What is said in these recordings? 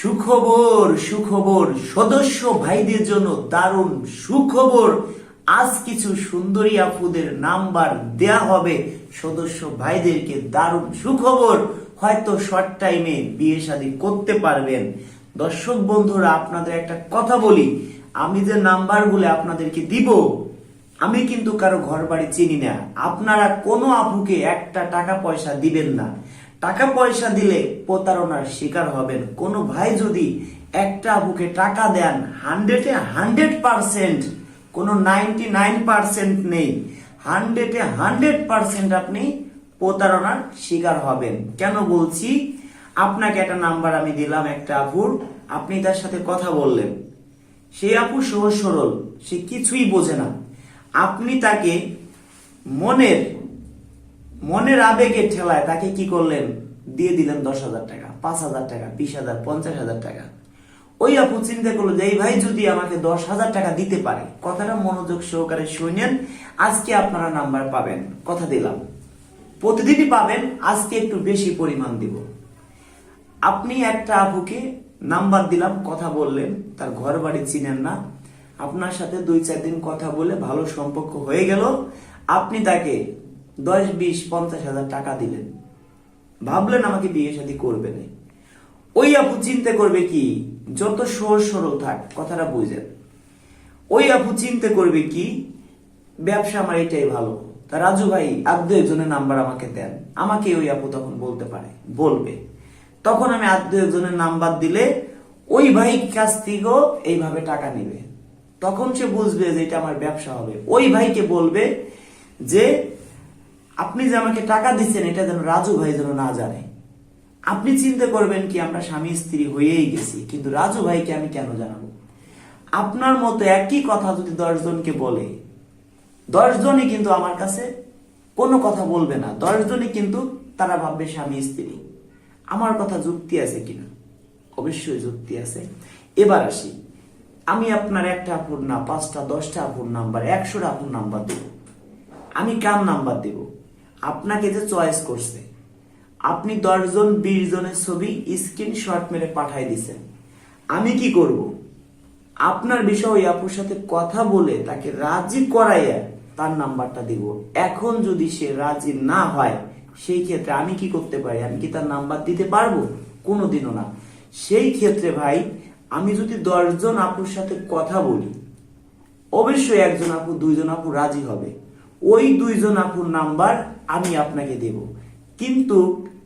সুখবর সুখবর। সদস্য ভাইদের জন্য দারুণ সুখবর। আজ কিছু সুন্দরী আপুদের নাম্বার দেয়া হবে। সদস্য ভাইদেরকে দারুণ সুখবর। হয়তো শর্ট টাইমে বিয়ে শাদী করতে পারবেন। দর্শক বন্ধুরা, আপনাদের একটা কথা বলি। আমি যে নাম্বারগুলো আপনাদেরকে দিব, আমি কিন্তু কারও ঘর বাড়ি চিনি না। আপনারা কোনো আপুকে একটা টাকা পয়সা দিবেন না। টাকা পয়সা দিলে প্রতারণার শিকার হবেন। কোনো ভাই যদি একটা আপুকে টাকা দেন হান্ড্রেডে হান্ড্রেড পার্সেন্ট কোনো নাইনটি নাইন পার্সেন্ট নেই হান্ড্রেডে হান্ড্রেড পার্সেন্ট আপনি প্রতারণার শিকার হবেন। কেন বলছি? আপনাকে একটা নাম্বার আমি দিলাম একটা আপুর, আপনি তার সাথে কথা বললেন। সেই আপু সহজ সরল, সে কিছুই বোঝে না। আপনি তাকে মনের মনের আবেগের ঠেলায় তাকে কি করলেন? দিয়ে দিলেন দশ হাজার টাকা, পাঁচ হাজার টাকা, বিশ হাজার, পঞ্চাশ হাজার টাকা। ওই আপু চিন্তা করল যে, এই ভাই যদি আমাকে দশ হাজার টাকা দিতে পারে। কথাটা মনোযোগ সহকারে শুনেন, আজকে আপনারা নাম্বার পাবেন। কথা দিলাম। প্রতিদিনই পাবেন, আজকে একটু বেশি পরিমাণ দিব। আপনি একটা আপুকে নাম্বার দিলাম, কথা বললেন, তার ঘর বাড়ি চিনেন না। আপনার সাথে দুই চার দিন কথা বলে ভালো সম্পর্ক হয়ে গেল। আপনি তাকে দশ, বিশ, পঞ্চাশ হাজার টাকা দিলেন। ভাবলেন আমাকে বিয়ে শাদী করবে না। ওই আপু চিন্তা করবে কি, যত সহজ সরল থাক, কথাটা বুঝেন। ওই আপু চিন্তা করবে কি, ব্যবসা আমার এটাই ভালো। তা রাজু ভাই দু একজনের নাম্বার আমাকে দেন। আমাকে ওই আপু তখন বলতে পারে, বলবে। তখন আমি দু একজনের নাম্বার দিলে, ওই ভাই কাছ থেকেও এইভাবে টাকা নিবে। তখন সে বুঝবে যে এটা আমার ব্যবসা হবে। ওই ভাইকে বলবে যে আপনি যে আমাকে টাকা দিচ্ছেন, এটা যেন রাজু ভাই যেন না জানে। আপনি চিন্তা করবেন কি, আমরা স্বামী স্ত্রী হয়েই গেছি, কিন্তু রাজু ভাইকে আমি কেন জানাব? আপনার মতো একই কথা যদি দশজনকে বলে দশজনই কিন্তু আমার কাছে কোনো কথা বলবে না। দশজনই কিন্তু তারা ভাববে স্বামী স্ত্রী। আমার কথা যুক্তি আছে কিনা? অবশ্যই যুক্তি আছে। এবার আসি। আমি আপনার একটা আপুর না, পাঁচটা, দশটা আপুর নাম্বার, একশোটা আপুর নাম্বার দেব। আমি কার নাম্বার দেব? আপনাকে যে চয়েস করছে। আপনি দশজন বিশ জনের ছবি স্ক্রিনশট মেরে পাঠাই দিছেন। আমি কি করব? আপনার বিষয় ওই আপুর সাথে কথা বলে তাকে রাজি করাইয়া তার নাম্বারটা দিব। এখন যদি সে রাজি না হয়, সেই ক্ষেত্রে আমি কি করতে পারি? আমি কি তার নাম্বার দিতে পারব? কোনোদিনও না। সেই ক্ষেত্রে ভাই, আমি যদি দশজন আপুর সাথে কথা বলি, অবশ্যই একজন আপু, দুইজন আপু রাজি হবে। ওই দুইজন আপুর নাম্বার আমি আপনাকে দেব। কিন্তু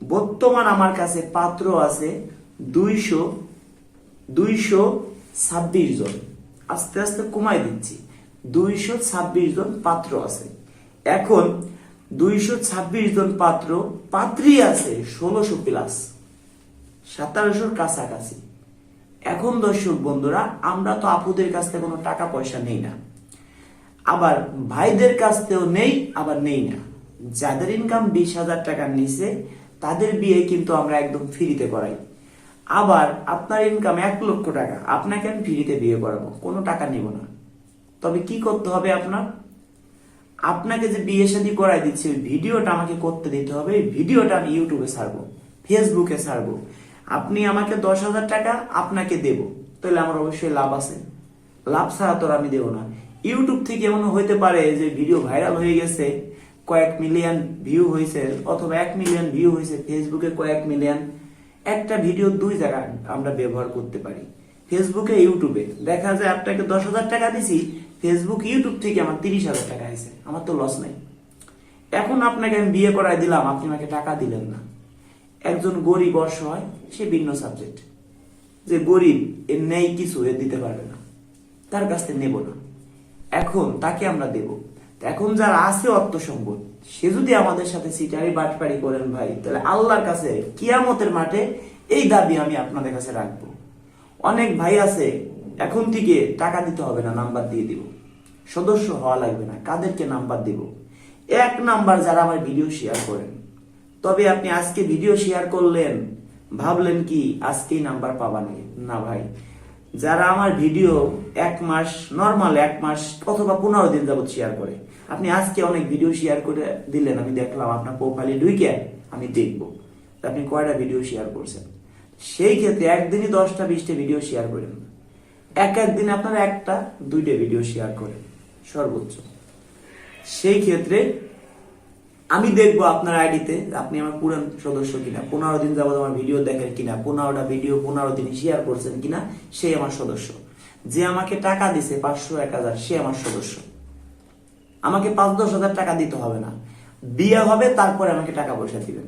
বর্তমান আমার কাছে পাত্র আছে দুইশো দুইশো ছাব্বিশ জন। আস্তে আস্তে কমাই দিচ্ছি। দুইশো ছাব্বিশ জন পাত্র আছে। এখন দুইশো ছাব্বিশ জন পাত্র পাত্রী আছে ষোলোশো প্লাস সাতারোশোর কাছাকাছি। এখন দর্শক বন্ধুরা, আমরা তো আপুদের কাছ থেকে কোনো টাকা পয়সা নেই না। আবার ভাইদের কাছ থেকেও নেই, আবার নেই না। যাদের ইনকাম বিশ হাজার টাকার নিচে, তাদের বিয়ে কিন্তু আমরা একদম ফ্রিতে করাই। আবার আপনার ইনকাম এক লক্ষ টাকা, আপনাকে আমি ফ্রিতে বিয়ে করাবো, কোনো টাকা নিব না। তবে কি করতে হবে আপনার? আপনাকে যে বিয়ে শাদী করাই দিচ্ছি, ওই ভিডিওটা আমাকে করতে দিতে হবে ভিডিওটা আমি ইউটিউবে ছাড়বো ফেসবুকে ছাড়বো। আপনি আমাকে দশ হাজার টাকা, আপনাকে দেব। তাহলে আমার অবশ্যই লাভ আছে। লাভ ছাড়া তো আমি দেবো না। ইউটিউব থেকে এমন হইতে পারে যে ভিডিও ভাইরাল হয়ে গেছে, কয়েক মিলিয়ন ভিউ হয়েছে অথবা এক মিলিয়ন ভিউ হয়েছে ফেসবুকে কয়েক মিলিয়ন। একটা ভিডিও দুই জায়গায় আমরা ব্যবহার করতে পারি। ফেসবুকে ইউটিউবে দেখা যায় আপনাকে দশ হাজার টাকা দিছি ফেসবুক ইউটিউব থেকে আমার তিরিশ হাজার টাকা আছে আমার তো লস নাই। এখন আপনাকে আমি বিয়ে করাই দিলাম, আপনি আমাকে টাকা দিলেন না। একজন গরিব অসহায়, সে ভিন্ন সাবজেক্ট যে গরিব, এর নেই কিছু এর দিতে পারবে না। তার কাছ থেকে নেব না। এখন তাকে আমরা দেব। এখন যারা আছে অর্থ সম্পদ সে যদি আমাদের সাথে সিটারি বাটপারি করেন ভাই, তাহলে আল্লাহর কাছে কিয়ামতের মাঠে এই দাবি আমি আপনাদের কাছে রাখব। অনেক ভাই আছে, এখন থেকে টাকা দিতে হবে না, নাম্বার দিয়ে দিব। সদস্য হওয়া লাগবে না, কাদেরকে নাম্বার দিব? এক নাম্বার যারা আমার ভিডিও শেয়ার করেন। তবে আপনি আজকে ভিডিও শেয়ার করলেন, ভাবলেন কি আজকেই নাম্বার পাবান না ভাই যারা আমার ভিডিও এক মাস নর্মাল এক মাস অথবা পনেরো দিন যাবত শেয়ার করে, আপনি আজকে অনেক ভিডিও শেয়ার করে দিলেন, আমি দেখলাম আপনার প্রোফাইলে ঢুকে আমি দেখব। আপনি কয়টা ভিডিও শেয়ার করছেন? সেই ক্ষেত্রে একদিনই দশটা, বিশটা ভিডিও শেয়ার করেন। এক একদিন আপনারা একটা, দুইটা ভিডিও শেয়ার করেন, সর্বোচ্চ। সেই ক্ষেত্রে আমি দেখব আপনার আইডিতে আপনি আমার পুরান সদস্য কিনা, পনেরো দিন যাবত আমার ভিডিও দেখেন কিনা, পনেরোটা ভিডিও পনেরো দিন শেয়ার করছেন কিনা, সে আমার সদস্য। যে আমাকে টাকা দিছে পাঁচশো এক হাজার, সে আমার সদস্য। আমাকে পাঁচ দশ হাজার টাকা দিতে হবে না। বিয়ে হবে, তারপরে আমাকে টাকা পয়সা দিবেন।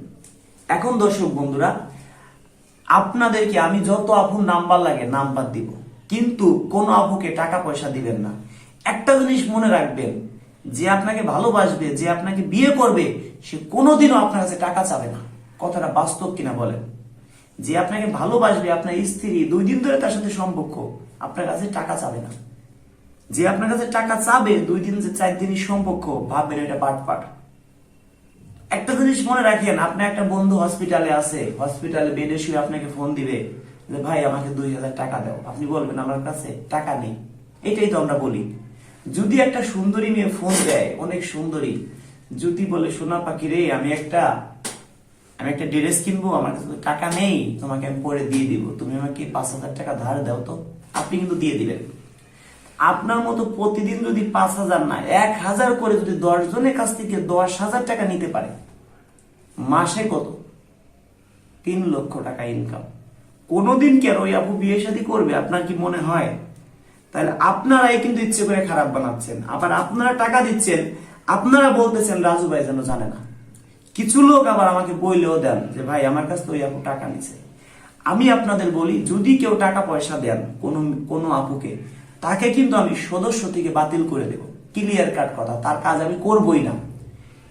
এখন দর্শক বন্ধুরা, আপনাদেরকে আমি যত আপুর নাম্বার লাগে নাম্বার দিব, কিন্তু কোন আপুকে টাকা পয়সা দিবেন না। একটা জিনিস মনে রাখবেন যে আপনাকে ভালোবাসবে, যে আপনাকে বিয়ে করবে, সে কোনোদিনও আপনার কাছে টাকা চাবে না। কথাটা বাস্তব কিনা বলেন? যে আপনাকে ভালোবাসবে, আপনার স্ত্রী দুই দিন ধরে তার সাথে সম্পর্ক, আপনার কাছে টাকা চাবে না। যে আপনার কাছে টাকা চাবে, দুই দিন যে চার দিনই সম্পর্ক, ভাববেন এটা পাট একটা জিনিস মনে রাখেন, আপনি একটা বন্ধু হসপিটালে আছে, হসপিটালে বেডে শুয়ে আপনাকে ফোন দিবে যে, ভাই, আমাকে দুই হাজার টাকা দাও। আপনি বলবেন, আমার কাছে টাকা নেই। এটাই তো আমরা বলি। যদি একটা সুন্দরী মেয়ে ফোন দেয়, অনেক সুন্দরী, যদি বলে, সোনা পাখি রে, আমি একটা আমি একটা ড্রেস কিনবো, আমার কাছে টাকা নেই, তোমাকে আমি পরে দিয়ে দিব, তুমি আমাকে পাঁচ হাজার টাকা ধার দাও তো। আপনি কিন্তু দিয়ে দিবেন। আপনার মতো প্রতিদিন যদি পাঁচ হাজার না, এক হাজার করে যদি দশ জনের কাছ থেকে দশ হাজার টাকা নিতে পারে, মাসে কত? তিন লক্ষ টাকা ইনকাম কোনোদিন কেন ওই আপু বিয়ে শাদী করবে? আপনার কি মনে হয়? তাহলে আপনারাই কিন্তু ইচ্ছে করে খারাপ বানাচ্ছেন। আবার আপনারা টাকা দিচ্ছেন, আপনারা বলতেছেন, রাজু ভাই যেন জানে না। কিছু লোক আবার আমাকে বইলেও দেন যে, ভাই, আমার কাছ থেকে ওই আপু টাকা নিছে। আমি আপনাদের বলি, যদি কেউ টাকা পয়সা দেন কোনো কোনো আপুকে, তাকে কিন্তু আমি সদস্য থেকে বাতিল করে দেব। ক্লিয়ার কাট কথা, তার কাজ আমি করবই না।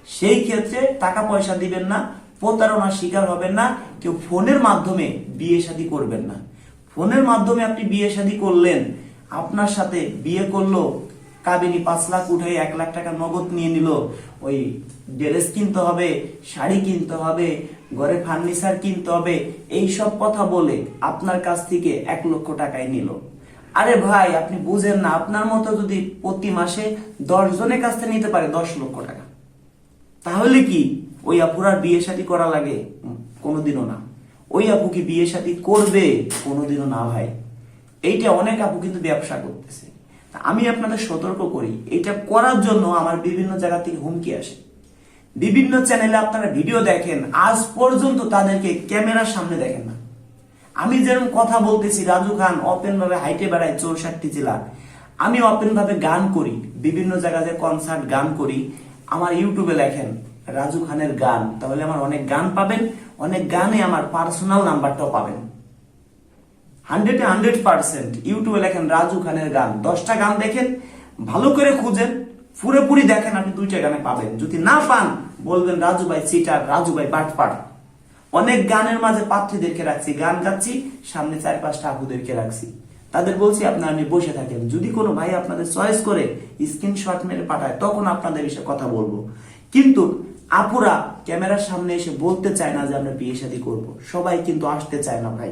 সেই ক্ষেত্রে টাকা পয়সা দিবেন না, প্রতারণার শিকার হবেন না, কেউ ফোনের মাধ্যমে বিয়ে শাদী করবেন না। ফোনের মাধ্যমে আপনি বিয়ে শাদী করলেন আপনার সাথে বিয়ে করল, কাবিনী পাঁচ লাখ উঠে এক লাখ টাকা নগদ নিয়ে নিল। ওই ড্রেস কিনতে হবে, শাড়ি কিনতে হবে, ঘরে ফার্নিচার কিনতে হবে, এই সব কথা বলে আপনার কাছ থেকে এক লক্ষ টাকায় নিল। আরে ভাই, আপনি বুঝেন না, আপনার মতো যদি প্রতি মাসে দশ জনের কাছ থেকে নিতে পারে দশ লক্ষ টাকা, তাহলে কি ওই আপুর আর বিয়ে শাদী করা লাগে? কোনোদিনও না। ওই আপু কি বিয়ে শাদী করবে? কোনোদিনও না ভাই। এইটা অনেক আপু কিন্তু ব্যবসা করতেছে। আমি আপনাদের সতর্ক করি এটা করার জন্য আমার বিভিন্ন জায়গা থেকে হুমকি আসে। বিভিন্ন চ্যানেলে আপনারা ভিডিও দেখেন, আজ পর্যন্ত তাদেরকে ক্যামেরার সামনে দেখেন না। আমি যেরকম কথা বলতেছি, রাজু খান ওপেন ভাবে হাইটে বেড়ায় চৌষট্টি জেলা। আমি ওপেন ভাবে গান করি, বিভিন্ন জায়গাতে কনসার্ট গান করি, আমার ইউটিউবে লেখেন রাজু খানের গান। তাহলে আমার অনেক গান পাবেন, অনেক গানে আমার পার্সোনাল নাম্বারটাও পাবেন। হান্ড্রেড হান্ড্রেড পার্সেন্ট ইউটিউবে লেখেন রাজু খানের গান। দশটা গান দেখেন, ভালো করে খুঁজেন, পুরোপুরি দেখেন আপনি দুইটা গানে পাবেন। যদি না পান, বলবেন, রাজু ভাই সিটার রাজু ভাই বাটপাট অনেক গানের মাঝে পাত্রীদেরকে রাখছি, গান গাচ্ছি, সামনে চার পাঁচটা আপুদেরকে রাখছি। তাদের বলছি, আপনারা আমি বসে থাকেন। যদি কোনো ভাই আপনাদের চয়েস করে স্ক্রিনশট মেরে পাঠায়, তখন আপনাদের এসে কথা বলব। কিন্তু আপুরা ক্যামেরার সামনে এসে বলতে চায় না যে আমরা বিয়ে শাদী করব। সবাই কিন্তু আসতে চায় না ভাই।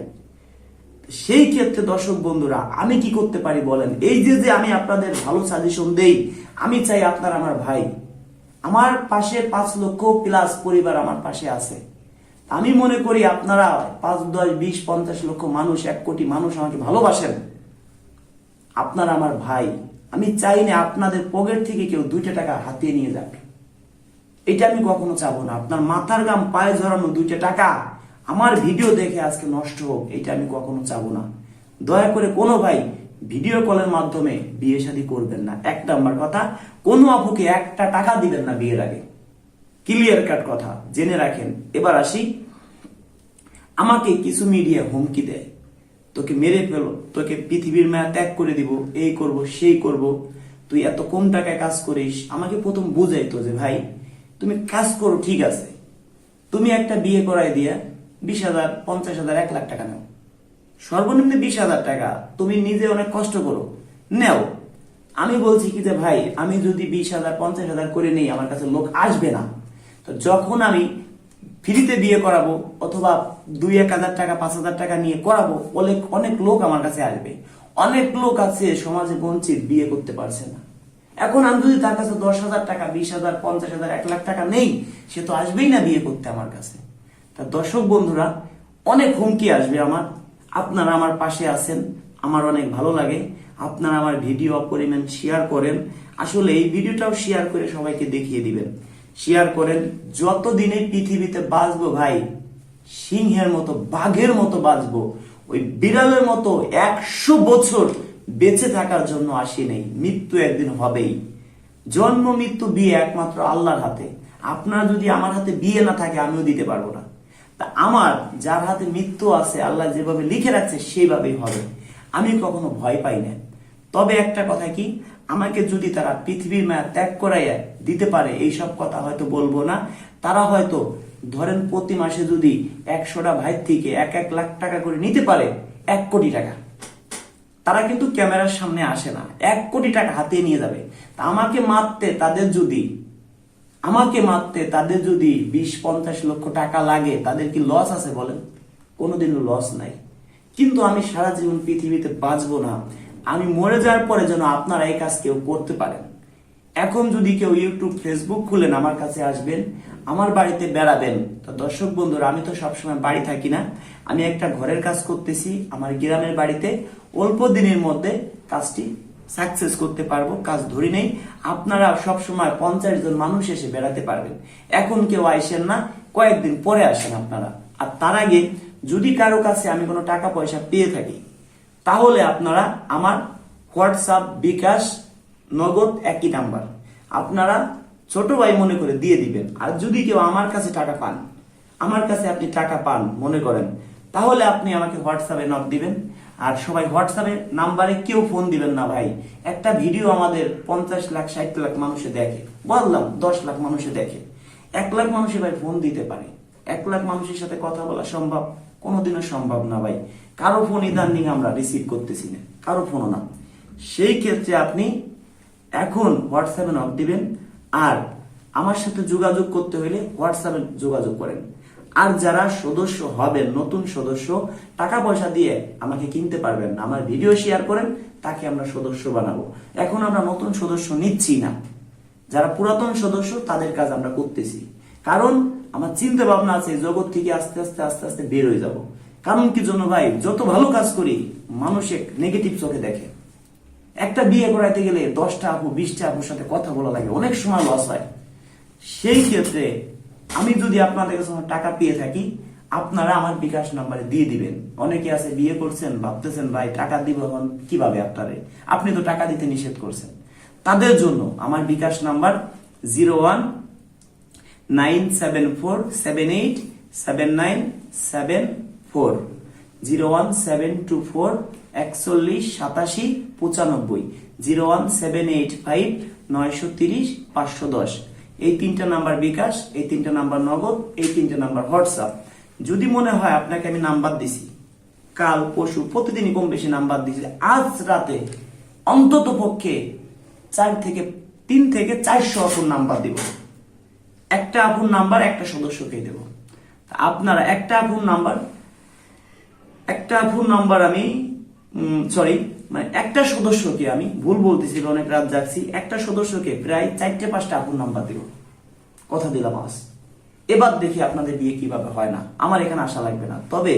সেই ক্ষেত্রে দর্শক বন্ধুরা, আমি কি করতে পারি বলেন? এই যে যে আমি আপনাদের ভালো সাজেশন দেই, আমি চাই আপনার আমার ভাই, আমার পাশে পাঁচ লক্ষ প্লাস পরিবার আমার পাশে আছে। আমি মনে করি আপনারা পাঁচ, দশ, বিশ, পঞ্চাশ লক্ষ মানুষ, এক কোটি মানুষ আমাকে ভালোবাসেন। আপনারা আমার ভাই, আমি চাই না আপনাদের পকেট থেকে কেউ দুইটা টাকা হাতিয়ে নিয়ে যাক। এটা আমি কখনো চাবো না। আপনার মাথার গাম পায়ে জড়ানো দুইটা টাকা আমার ভিডিও দেখে আজকে নষ্ট হোক এটা আমি কখনো চাবো না। দয়া করে কোনো ভাই ভিডিও কলের মাধ্যমে বিয়ে শাদী করবেন না। এক নাম্বার কথা, কোনো আপুকে একটা টাকা দিবেন না বিয়ের আগে। ক্লিয়ার কাট কথা, জেনে রাখেন। এবার আসি, আমাকে কিছু মিডিয়া হুমকি দেয়। তোকে মেরে ফেলো, তোকে পৃথিবীর মায়া ত্যাগ করে দিব, এই করব, সেই করব। তুই এত কম টাকায় কাজ করিস, আমাকে প্রথম বুঝাইতো যে ভাই, তুমি কাজ করো, ঠিক আছে। তুমি একটা বিয়ে করাই দিয়া বিশ হাজার, পঞ্চাশ হাজার, এক লাখ টাকা নেও। সর্বনিম্ন বিশ হাজার টাকা তুমি নিজে অনেক কষ্ট করো। নেও। আমি বলছি কি যে, ভাই, আমি যদি বিশ হাজার, পঞ্চাশ হাজার করে নেই, আমার কাছে লোক আসবে না। তো যখন আমি ফ্রিতে বিয়ে করাবো অথবা দুই, এক হাজার টাকা, পাঁচ হাজার টাকা নিয়ে করাবো, অনেক অনেক লোক আমার কাছে আসবে। অনেক লোক আছে সমাজে বঞ্চিত, বিয়ে করতে পারছে না। এখন আমি যদি তার কাছে দশ হাজার টাকা, বিশ হাজার, পঞ্চাশ হাজার, এক লাখ টাকা নেই, সে তো আসবেই না বিয়ে করতে আমার কাছে। তা দর্শক বন্ধুরা, অনেক হুমকি আসবে আমার। আপনারা আমার পাশে আছেন, আমার অনেক ভালো লাগে। আপনারা আমার ভিডিও অপরিমাণ শেয়ার করেন। আসলে এই ভিডিওটাও শেয়ার করে সবাইকে দেখিয়ে দিবেন। শেয়ার করেন, যতদিনে পৃথিবীতে বাঁচবো ভাই, সিংহের মতো, বাঘের মতো বাঁচবো, ওই বিড়ালের মতো একশো বছর বেঁচে থাকার জন্য আসি নেই। মৃত্যু একদিন হবেই। জন্ম, মৃত্যু বিয়ে একমাত্র আল্লাহর হাতে। আপনার যদি আমার হাতে বিয়ে না থাকে, আমিও দিতে পারব না। তা আমার, যার হাতে মৃত্যু আছে, আল্লাহ যেভাবে লিখে রাখছে, সেইভাবেই হবে। আমি কখনো ভয় পাই না। তবে একটা কথা কি, আমাকে যদি তারা পৃথিবীর মায়া ত্যাগ করাইয়া দিতে পারে এই সব কথা হয়তো বলব না। তারা হয়তো, ধরেন প্রতি মাসে যদি একশোটা ভাই থেকে এক এক লাখ টাকা করে নিতে পারে, এক কোটি টাকা। তারা কিন্তু ক্যামেরার সামনে আসে না। এক কোটি টাকা হাতে নিয়ে যাবে। তা আমাকে মারতে তাদের যদি আমাকে মারতে তাদের যদি বিশ, পঞ্চাশ লক্ষ টাকা লাগে, তাদের কি লস আছে বলেন? কোনোদিনও লস নাই। কিন্তু আমি সারা জীবন পৃথিবীতে বাঁচবো না। আমি মরে যাওয়ার পরে যেন আপনারা এই কাজ কেউ করতে পারেন। এখন যদি কেউ ইউটিউব ফেসবুক খুলেন, আমার কাছে আসবেন, আমার বাড়িতে বেড়াবেন। তো দর্শক বন্ধুরা, আমি তো সবসময় বাড়ি থাকি না। আমি একটা ঘরের কাজ করতেছি, আমার গ্রামের বাড়িতে অল্প দিনের মধ্যে কাজটি সাকসেস করতে পারব, কাজ ধরি নেই। আপনারা সব সময় পঞ্চাশ জন মানুষ এসে বেড়াতে পারবেন। এখন কেউ আইসেন না, কয়েকদিন পরে আসেন আপনারা। আর তার আগে যদি কারও কাছে আমি কোনো টাকা পয়সা পেয়ে থাকি, তাহলে আপনারা আমার হোয়াটসঅ্যাপ বিকাশ নগদ একই নাম্বার। আপনারা ছোট ভাই মনে করে দিয়ে দিবেন। আর যদি কেউ আমার কাছে টাকা পান, আমার কাছে আপনি টাকা পান মনে করেন, তাহলে আপনি আমাকে হোয়াটসঅ্যাপে নক দিবেন। আর সবাই হোয়াটসঅ্যাপে নাম্বারে কেউ ফোন দিবেন না ভাই। একটা ভিডিও আমাদের পঞ্চাশ লাখ, ষাট লাখ মানুষে দেখে। বললাম, দশ লাখ মানুষে দেখে। এক লাখ মানুষে ভাই ফোন দিতে পারে। এক লাখ মানুষের সাথে কথা বলা সম্ভব? কোনোদিনও সম্ভব না ভাই। কারও ফোন ইদানিং আমরা রিসিভ করতেছি না। কারও ফোনও না। সেই ক্ষেত্রে আপনি এখন হোয়াটসঅ্যাপে নক দিবেন। আর আমার সাথে যোগাযোগ করতে হলে হোয়াটসঅ্যাপে যোগাযোগ করেন। আর যারা সদস্য হবেন, নতুন সদস্য টাকা পয়সা দিয়ে আমাকে কিনতে পারবেন না, আমার ভিডিও শেয়ার করেন, তাকে আমরা সদস্য বানাবো। এখন আমরা নতুন সদস্য নিচ্ছি না। যারা পুরাতন সদস্য, তাদের কাজ আমরা করতেছি। কারণ আমার চিন্তা ভাবনা আছে, জগৎ থেকে আস্তে আস্তে আস্তে আস্তে বের হয়ে যাব। কারণ কি জন্য ভাই? যত ভালো কাজ করি, মানুষ নেগেটিভ চোখে দেখে। একটা বিয়ে করাইতে গেলে দশটা আপু, বিশটা আপুর সাথে কথা বলা লাগে, অনেক সময় লস হয়। সেই ক্ষেত্রে আমি যদি আপনাদের কাছে টাকা পেয়ে থাকি, আপনারা আমার বিকাশ নাম্বারে দিয়ে দিবেন। অনেকে আছে বিয়ে করছেন, ভাবতেছেন, ভাই, টাকা দিব এখন কীভাবে আপনারে? আপনি তো টাকা দিতে নিষেধ করছেন। তাদের জন্য আমার bKash number zero one nine seven four seven eight seven nine seven four. Zero one seven two four একচল্লিশ সাতাশি পঁচানব্বই। Zero one seven eight five নয়শো তিরিশ পাঁচশো দশ। এই তিনটা নাম্বার বিকাশ, এই তিনটা নাম্বার নগদ, এই তিনটা নাম্বার হোয়াটসঅ্যাপ। যদি মনে হয় আপনাকে আমি নাম্বার দিছি, কাল পশু প্রতিদিনই কম বেশি নাম্বার দিছি, আজ রাতে অন্তত পক্ষে চার থেকে, তিন থেকে চারশো অপর নাম্বার দিব। একটা আপুর নাম্বার একটা সদস্যকে দেব। আপনারা একটা আপুর নাম্বার, একটা আপুর নাম্বার আমি সরি মানে একটা সদস্যকে আমি ভুল বলতেছি অনেক রাত যাচ্ছি একটা সদস্যকে প্রায় চারটে পাঁচটা আপুর নাম্বার দেব। কথা দিলাম আজ। এবার দেখি আপনাদের বিয়ে কীভাবে হয় না। আমার এখানে আশা লাগবে না। তবে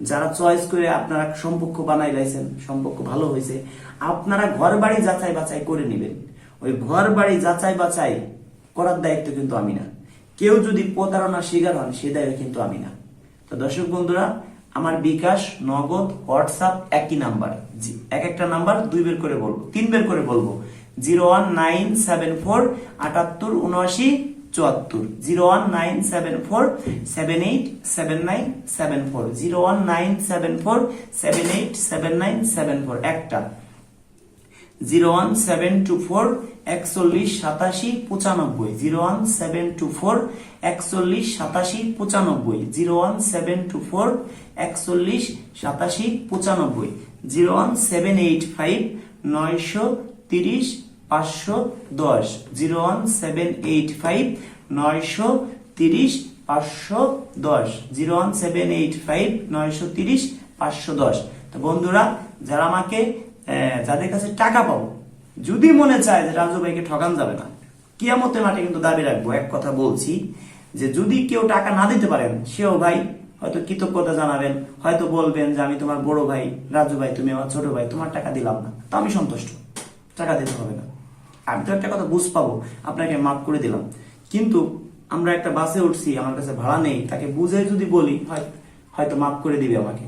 যারা চয়েস করে আপনারা সম্পর্ক বানাই লাইছেন, সম্পর্ক ভালো হয়েছে, আপনারা ঘর বাড়ি যাচাই বাছাই করে নেবেন। ওই ঘর বাড়ি যাচাই বাছাই করার দায়িত্ব কিন্তু আমি না। কেউ যদি প্রতারণার শিকার হন, সে দায়িত্ব কিন্তু আমি না। তো দর্শক বন্ধুরা আমার বিকাশ, নগদ, হোয়াটসঅ্যাপ একই নাম্বার। এক একটা নাম্বার দুই বের করে বলব, তিন বের করে বলব। Zero one nine seven four আটাত্তর উনআশি চুয়াত্তর। Zero one nine seven four seven eight seven nine seven four zero one nine seven four seven eight seven nine seven four একটা। Zero one seven two four একচল্লিশ সাতাশি পঁচানব্বই। Zero one seven two four একচল্লিশ সাতাশি পঁচানব্বই। Zero one seven two four একচল্লিশ, সাতাশি, পঁচানব্বই। Zero one seven eight five, নয়শো তিরিশ, পাঁচশো দশ। Zero one seven eight five, নয়শো তিরিশ, পাঁচশো দশ। Zero one seven eight five, নয়শো তিরিশ, পাঁচশো দশ। তো বন্ধুরা, যারা আমাকে যাদের কাছে টাকা পাবো, যদি মনে চায় যে রাজু ভাইকে ঠকান যাবে না, কিয়ামতের মাঠে কিন্তু দাবি রাখব, এক কথা বলছি, যে যদি কেউ টাকা না দিতে পারেন, সেও ভাই হয়তো কৃতজ্ঞতা জানাবেন, হয়তো বলবেন যে আমি তোমার বড় ভাই, রাজু ভাই, তুমি আমার ছোট ভাই, তোমার টাকা দিলাম না। তো আমি সন্তুষ্ট। টাকা দিতে হবে না। আমি তো একটা কথা বুঝ পাবো, আপনাকে মাফ করে দিলাম। কিন্তু আমরা একটা বাসে উঠছি, আমার কাছে ভাড়া নেই, তাকে বুঝে যদি বলি, হয় হয়তো মাফ করে দিবে আমাকে।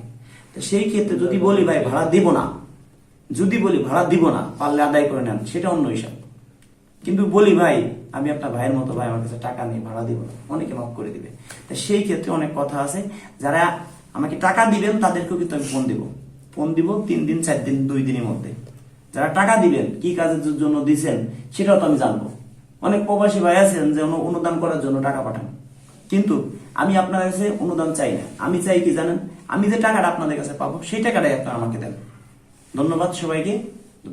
তো সেই ক্ষেত্রে যদি বলি, ভাই, ভাড়া দিব না। যদি বলি, ভাড়া দিব না, পারলে আদায় করে নেন। সেটা অন্য হিসাব। কিন্তু বলি, ভাই আমি আপনার ভাইয়ের মতো ভাই, আমার কাছে টাকা নেই ভাড়া দিব অনেকে মাফ করে দিবে। তা সেই ক্ষেত্রে অনেক কথা আছে। যারা আমাকে টাকা দিবেন, তাদেরকেও কিন্তু আমি ফোন দিব। ফোন দিব তিন দিন, চার দিন, দুই দিনের মধ্যে। যারা টাকা দিবেন, কি কাজের জন্য দিছেন, সেটাও তো আমি জানব। অনেক প্রবাসী ভাই আছেন যে অনুদান করার জন্য টাকা পাঠান। কিন্তু আমি আপনার কাছে অনুদান চাই না। আমি চাই কি জানেন? আমি যে টাকাটা আপনাদের কাছে পাবো, সেই টাকাটাই আপনারা আমাকে দেন। ধন্যবাদ সবাইকে।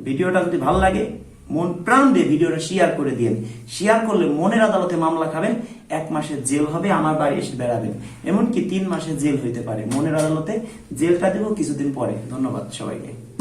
ভিডিওটা যদি ভালো লাগে মন প্রাণ দিয়ে ভিডিওটা শেয়ার করে দিন শেয়ার করলে মনের আদালতে মামলা খাবেন, এক মাসের জেল হবে, আমার বাড়ি এসে বেড়াবেন। এমনকি তিন মাসে জেল হইতে পারে। মনের আদালতে জেলটা দেব কিছুদিন পরে। ধন্যবাদ সবাইকে।